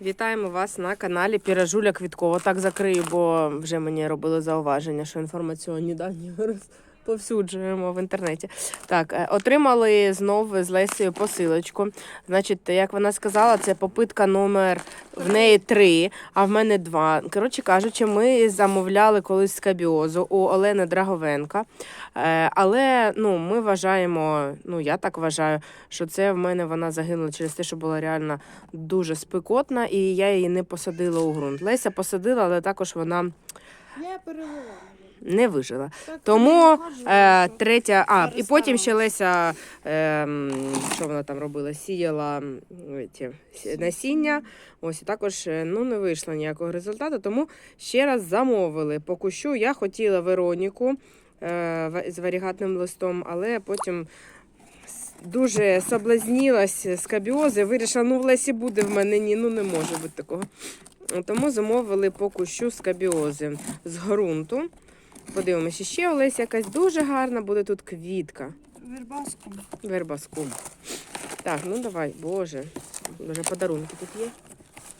Вітаємо вас на каналі Піражуля Квіткова. Так закрию, бо вже мені робили зауваження, що інформаційні дані розповсюджуємо в інтернеті. Так, е, отримали знов з Лесією посилочку. Значить, як вона сказала, це попитка номер в неї три, а в мене два. Коротше кажучи, ми замовляли колись скабіозу у Олени Драговенка. Е, Але ну, ми вважаємо, ну я так вважаю, що це в мене вона загинула через те, що була реально дуже спекотна, і я її не посадила у ґрунт. Леся посадила, але також вона Я перевела. Не вижила. Тому е, третя, а і потім ще Леся, е, що вона там робила? Сіяла ті, насіння. Ось і також е, ну не вийшло ніякого результату. Тому ще раз замовили. По кущу я хотіла Вероніку е, з варігатним листом, але потім. Дуже соблазнілась з кабіози, вирішила, ну в лесі буде в мене ні, ну не може бути такого. Тому замовили по кущу з кабіози з ґрунту. Подивимося, ще Олесь якась дуже гарна буде тут квітка. Вербаском. Вербаскум. Так, ну давай, боже. Дуже подарунки тут є.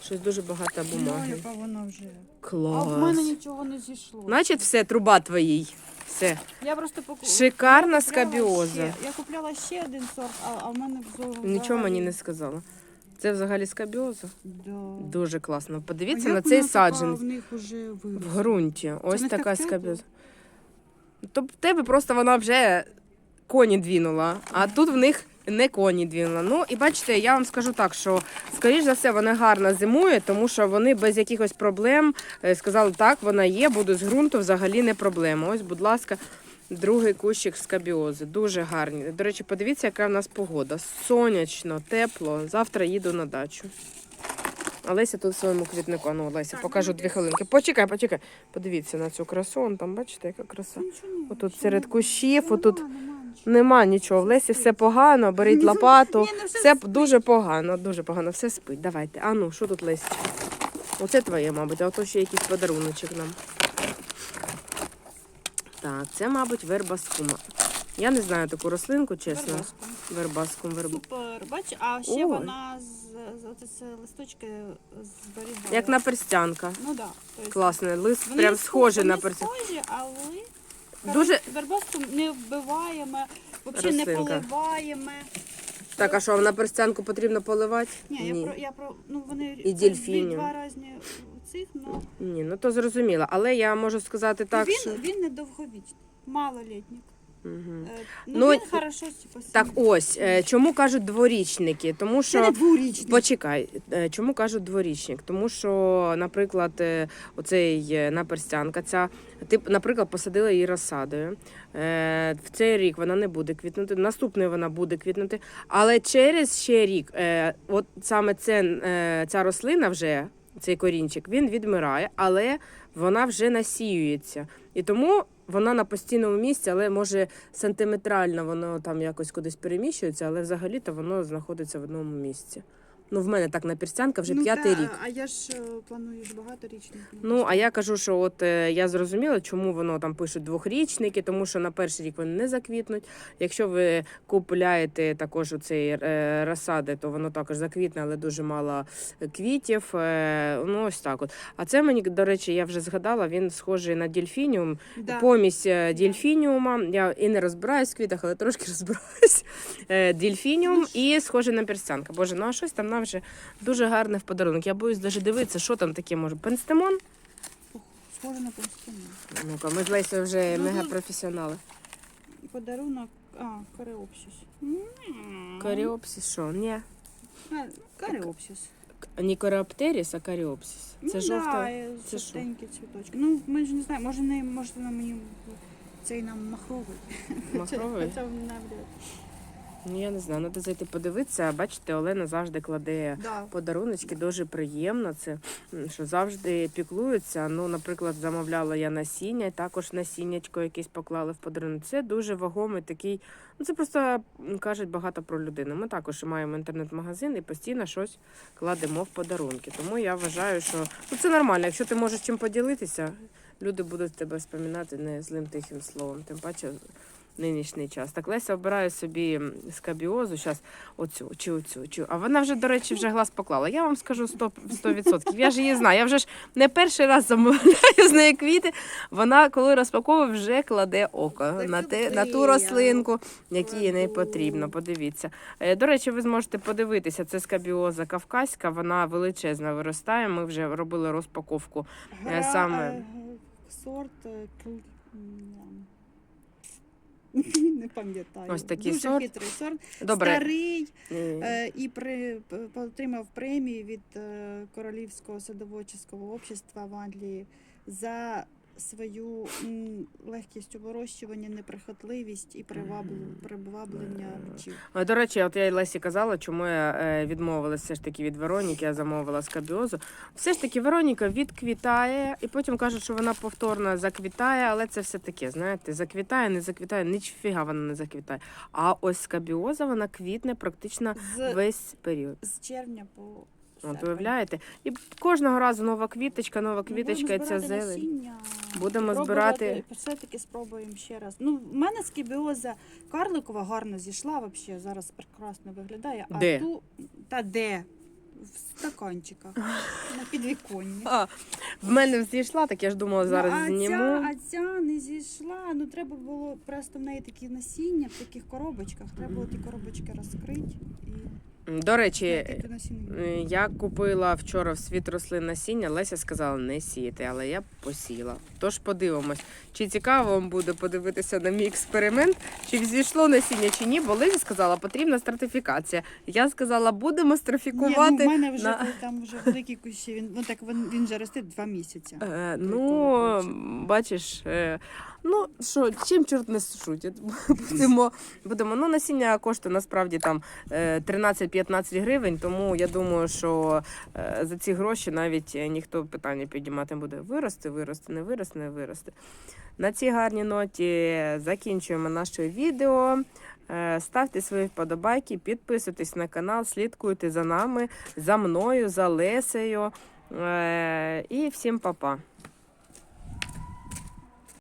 Щось дуже багато бумаги. яка вона вже. А в мене нічого не зійшло. Значить, все, труба твоїй. Все. Я просто поку... Шикарна я скабіоза. ще- Я купляла ще один сорт, а, а в мене взагалі... Нічого мені не сказала. Це взагалі скабіоза. Да. Дуже класно. Подивіться як на цей саджанець. в них уже В ґрунті. Ось така так скабіоза. То в тебе просто вона вже коні двінула, а тут в них не коні двінула. Ну і бачите, я вам скажу так, що скоріш за все вона гарно зимує, тому що вони без якихось проблем е, сказали, так, вона є, буду з ґрунту, взагалі не проблема. Ось, будь ласка. Другий кущик скабіози. Дуже гарні. До речі, подивіться, яка в нас погода. Сонячно, тепло. Завтра їду на дачу. Олеся тут в своєму квітнику. Ну, Олеся, покажу ну, дві хвилинки. Почекай, почекай. Подивіться на цю красу. Вон там, бачите, яка краса. Отут серед кущів, отут нема нічого. В Лесі все погано, беріть лопату. Ну все дуже погано, дуже погано. Все спить. Давайте. А ну, що тут Лесі? Оце твоє, мабуть, а ото ще якийсь подаруночок нам. Так, це, мабуть, вербаскума. Я не знаю таку рослинку, чесно. Вербаском. Вербаскум, верб... Супер. Бач, а ще Ой. вона з, з оце це листочки зберігає. Як наперстянка. Ну да. То есть Класний лист, Вони прям схо- схожий на вони перстянку. схожі, але Дуже- вербовку не вбиваємо, взагалі не Рослинка. поливаємо. Так, а що, на перстянку потрібно поливати? Ні, я про я про ну вони І це два різні цих, ну Ні, ну то зрозуміло. Але я можу сказати так, він, що. він не довговічний, малолітнік. Угу. Ну, Ну, він хорошо типу, Так, ось е, чому кажуть дворічники? Тому Це не що дворічний. почекай, е, чому кажуть дворічник? Тому що, наприклад, е, оцей е, наперстянка, ця ти, наприклад, посадила її розсадою. Е, В цей рік вона не буде квітнути, наступний вона буде квітнути. Але через ще рік, е, от саме це, е, ця рослина вже. Цей корінчик він відмирає, але вона вже насіюється. І тому вона на постійному місці, але може сантиметрально воно там якось кудись переміщується, але взагалі-то воно знаходиться в одному місці. Ну, в мене так на наперстянка вже ну, п'ятий рік. А я ж е, планую ж багаторічний. Ну, а я кажу, що от е, я зрозуміла, чому воно там пишуть двохрічники, тому що на перший рік вони не заквітнуть. Якщо ви купуєте також оцей е, розсади, то воно також заквітне, але дуже мало квітів. Е, ну, ось так от. А це мені, до речі, я вже згадала, він схожий на дельфініум. да. Помість е, дельфініума. Я і не розбираюсь в квітах, але трошки розбираюсь. Е, Дельфініум і схоже на перстянка. Боже, ну а щось там нам вже дуже гарне в подарунок. Я боюсь навіть дивитися, що там таке може. Пенстемон? Схоже на пустину. Ну-ка, ми з Лесею вже Ну, мега тут- професіонали. Подарунок. А, кареопсис. М. Каріопсис, що? Ні. А, Кареопсис. Не коріоптеріс, а каріопсис. Це ну, жовта. Да, це жовтенькі цвіточки. Ну, ми ж не знаємо, може не може на мені цей нам махровий. Махровий? Хоча навряд. Ну, я не знаю, треба зайти подивитися. Бачите, Олена завжди кладе Да. подаруночки, дуже приємно. Це що завжди піклуються. Ну, наприклад, замовляла я насіння, і також насіннячко якесь поклали в подарунок. Це дуже вагомий такий. Ну, це просто кажуть багато про людину. Ми також маємо інтернет-магазин і постійно щось кладемо в подарунки. Тому я вважаю, що ну, це нормально. Якщо ти можеш чим поділитися, люди будуть тебе споминати не злим тихим словом. Тим паче нинішній час. Так Леся обирає собі скабіозу, зараз оцю чи оцю. Чи... А вона вже, до речі, вже глаз поклала. Я вам скажу 100%. 100%. Я ж її знаю. Я вже ж не перший раз замовляю з неї квіти. Вона, коли розпаковує, вже кладе око на, те, на ту рослинку, які їй не потрібно. Подивіться. Е, До речі, ви зможете подивитися. Це скабіоза кавказька, вона величезна виростає. Ми вже робили розпаковку. Саме- е, сорт е, м, не пам'ятаю. Ось такий Дуже сорт. хитрий сорт. Добре. Старий Е, і при, отримав премію від е, Королівського садоводчого общества в Англії за свою легкість у вирощуванні, неприхотливість і приваблення бджіл. А, До речі, от я Лесі казала, чому я е, відмовилася все ж таки від Вероніки, я замовила скабіозу. Все ж таки Вероніка відквітає, і потім кажуть, що вона повторно заквітає, але це все таке, знаєте, заквітає, не заквітає, ніфіга вона не заквітає. А ось скабіоза, вона квітне практично З, весь період. з червня по От уявляєте? І кожного разу нова квіточка, нова Ну, квіточка, і ця зелень. насіння. Будемо збирати. Все-таки спробуємо ще раз. Ну, в мене скібіоза карликова гарно зійшла, взагалі зараз прекрасно виглядає. А Де? ту та де? В стаканчиках на підвіконні. А, в мене зійшла, так я ж думала, зараз ну, а зніму. Ця, а ця не зійшла. Ну треба було просто в неї такі насіння в таких коробочках. Треба було ті коробочки розкрити і до речі, е, я купила вчора в світ рослин насіння. Леся сказала не сіяти, але я посіла. Тож подивимось, чи цікаво вам буде подивитися на мій експеримент, чи взійшло насіння, чи ні, бо Леся сказала, потрібна стратифікація. Я сказала, будемо страфікувати. Ні, ну, в мене вже на... там вже великі кущі. Він ну так він, він вже росте два місяці. Е, ну бачиш, е, ну що, чим чорт не сушуть? Будемо, будемо ну насіння коштує насправді там е, 13 15 гривень, тому я думаю, що е, за ці гроші навіть е, ніхто питання підіймати буде. Вирости, вирости, не вирости, не вирости. На цій гарній ноті закінчуємо наше відео. Е, ставте свої вподобайки, підписуйтесь на канал, слідкуйте за нами, за мною, за Лесею. І всім па-па!